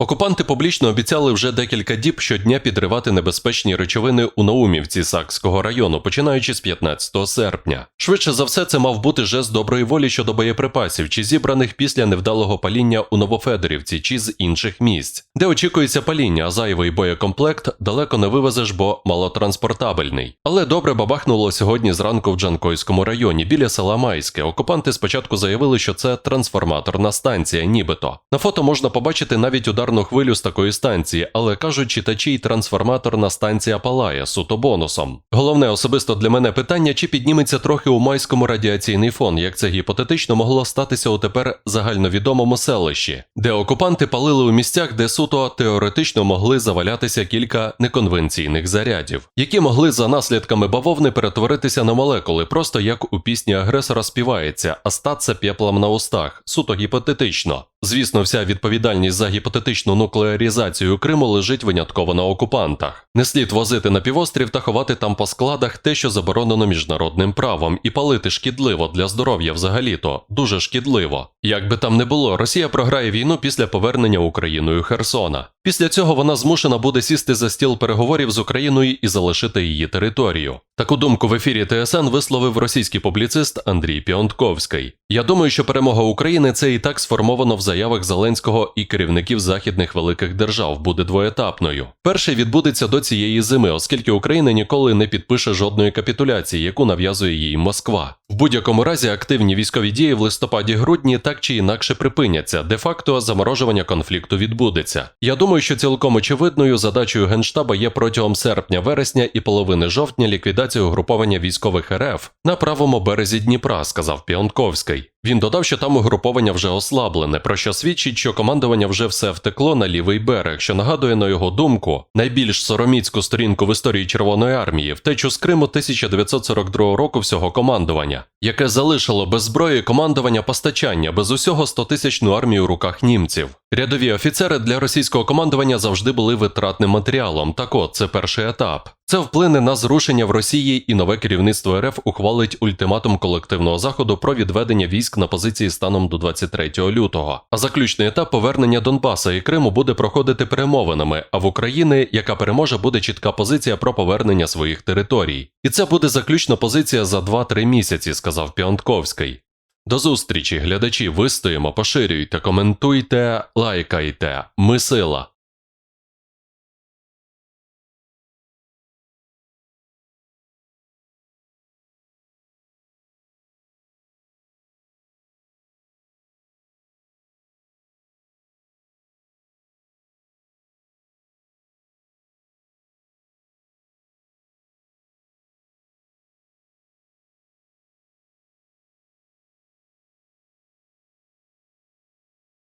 Окупанти публічно обіцяли вже декілька діб щодня підривати небезпечні речовини у Наумівці Сакського району, починаючи з 15 серпня. Швидше за все, це мав бути жест доброї волі щодо боєприпасів, чи зібраних після невдалого паління у Новофедорівці, чи з інших місць, де очікується паління, а зайвий боєкомплект далеко не вивезеш, бо малотранспортабельний. Але добре бабахнуло сьогодні зранку в Джанкойському районі біля села Майське. Окупанти спочатку заявили, що це трансформаторна станція, нібито. На фото можна побачити навіть ударну хвилю з такої станції, але кажуть читачі, й трансформаторна станція палає суто бонусом. Головне особисто для мене питання, чи підніметься трохи у майському радіаційний фон, як це гіпотетично могло статися у тепер загальновідомому селищі, де окупанти палили у місцях, де суто теоретично могли завалятися кілька неконвенційних зарядів, які могли за наслідками бавовни перетворитися на молекули, просто як у пісні агресора співається, а статься пеплом на устах, суто гіпотетично. Звісно, вся відповідальність за гіпотетичну нуклеарізацію Криму лежить винятково на окупантах. Не слід возити на півострів та ховати там по складах те, що заборонено міжнародним правом, і палити шкідливо для здоров'я взагалі-то, дуже шкідливо. Як би там не було, Росія програє війну після повернення Україною Херсона. Після цього вона змушена буде сісти за стіл переговорів з Україною і залишити її територію. Таку думку в ефірі ТСН висловив російський публіцист Андрій Піонтковський. Я думаю, що перемога України це і так сформовано в заявах Зеленського і керівників західних великих держав буде двоетапною. Перший відбудеться до цієї зими, оскільки Україна ніколи не підпише жодної капітуляції, яку нав'язує їй Москва. В будь-якому разі активні військові дії в листопаді-грудні так чи інакше припиняться. Де-факто заморожування конфлікту відбудеться. Я думаю, що цілком очевидною задачею генштаба є протягом серпня-вересня і половини жовтня ліквідація угруповання військових РФ на правому березі Дніпра, сказав Піонковський. Він додав, що там угруповання вже ослаблене, про що свідчить, що командування вже все втекло на лівий берег, що нагадує, на його думку, найбільш сороміцьку сторінку в історії Червоної армії, втечу з Криму 1942 року всього командування, яке залишило без зброї командування постачання без усього 100-тисячну армію у руках німців. Рядові офіцери для російського командування завжди були витратним матеріалом. Так от, це перший етап. Це вплине на зрушення в Росії і нове керівництво РФ ухвалить ультиматум колективного заходу про відведення військ на позиції станом до 23 лютого. А заключний етап повернення Донбаса і Криму буде проходити перемовинами. А в Україні, яка переможе, буде чітка позиція про повернення своїх територій. І це буде заключна позиція за 2-3 місяці, сказав Піонтковський. До зустрічі, глядачі, вистоїмо, поширюйте, коментуйте, лайкайте. Ми сила.